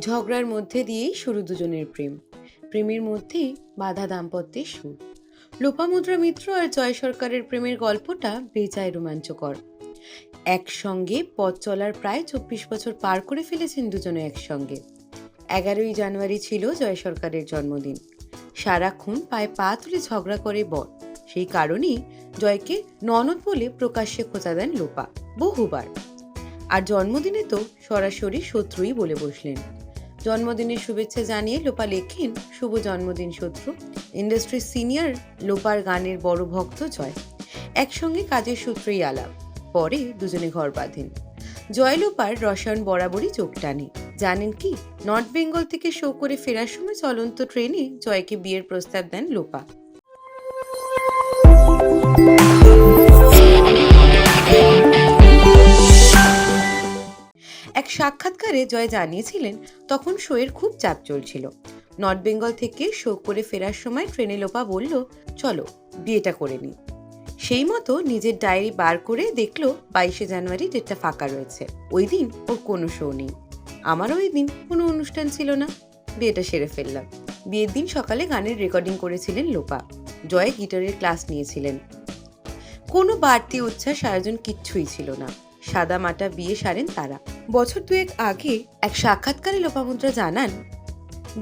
ঝগড়ার মধ্যে দিয়েই শুরু দুজনের প্রেম। প্রেমের মধ্যেই বাধা দাম্পত্যের সুর। লোপামুদ্রা মিত্র আর জয় সরকারের প্রেমের গল্পটা বেজায় রোমাঞ্চকর। একসঙ্গে পথ চলার প্রায় চব্বিশ বছর পার করে ফেলেছেন দুজনে একসঙ্গে। এগারোই জানুয়ারি ছিল জয় সরকারের জন্মদিন। সারাক্ষণ পায়ে পা তুলে ঝগড়া করে বর। সেই কারণেই জয়কে ননদ বলে প্রকাশ্যে খোঁচা দেন লোপা, বহুবার। আর জন্মদিনে তো সরাসরি শত্রুই বলে বসলেন। জন্মদিনের শুভেচ্ছা জানিয়ে লোপা লেখেন, শুভ জন্মদিন শত্রু। ইন্ডাস্ট্রির সিনিয়র লোপার গানের বড় ভক্ত জয়। একসঙ্গে কাজের সূত্রেই আলাপ। পরে দুজনে ঘর বাঁধেন। জয় লোপার রসায়ন বরাবরই চোখ টানে। জানেন কি, নর্থ বেঙ্গল থেকে শো করে ফেরার সময় চলন্ত ট্রেনে জয়কে বিয়ের প্রস্তাব দেন লোপা। এক সাক্ষাৎকারে জয় জানিয়েছিলেন, তখন শোয়ের খুব চাপ চলছিল। নর্থ বেঙ্গল থেকে শো করে ফেরার সময় ট্রেনে লোপা বলল, চলো, বিয়েটা করে নিই। সেই মতো নিজের ডায়েরি বার করে দেখল বাইশে জানুয়ারি ডেটটা ফাঁকা রয়েছে। ওই দিন ওর কোনো শো নেই। আমারও ওই দিন কোনো অনুষ্ঠান ছিল না। বিয়েটা সেরে ফেললাম। বিয়ের দিন সকালে গানের রেকর্ডিং করেছিলেন লোপা। জয় গিটারের ক্লাস নিয়েছিলেন। কোনো বাড়তি উচ্ছ্বাস আয়োজন কিচ্ছুই ছিল না। সাদা মাটা বিয়ে সারেন তারা। বছর দুয়েক আগে এক সাক্ষাৎকারে লোপামুদ্রা জানান,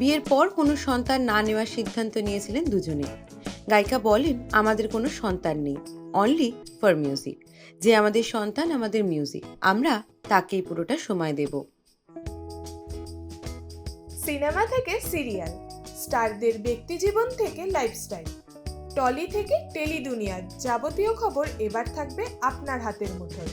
বিয়ের পর কোনো সন্তান না নেওয়ার সিদ্ধান্ত নিয়েছিলেন দুজনে। গায়িকা বলেন, আমাদের কোনো সন্তান নেই অনলি ফর মিউজিক যে আমাদের সন্তান, আমাদের মিউজিক আমরা তাকেই পুরোটা সময় দেব। সিনেমা থেকে সিরিয়াল, স্টারদের ব্যক্তিজীবন থেকে লাইফস্টাইল টলি থেকে টেলি দুনিয়ার যাবতীয় খবর এবার থাকবে আপনার হাতের মুঠোয়।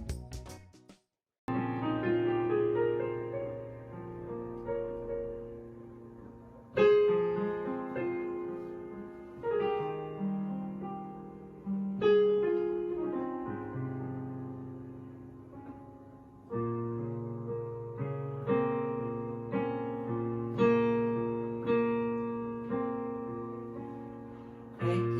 Hey.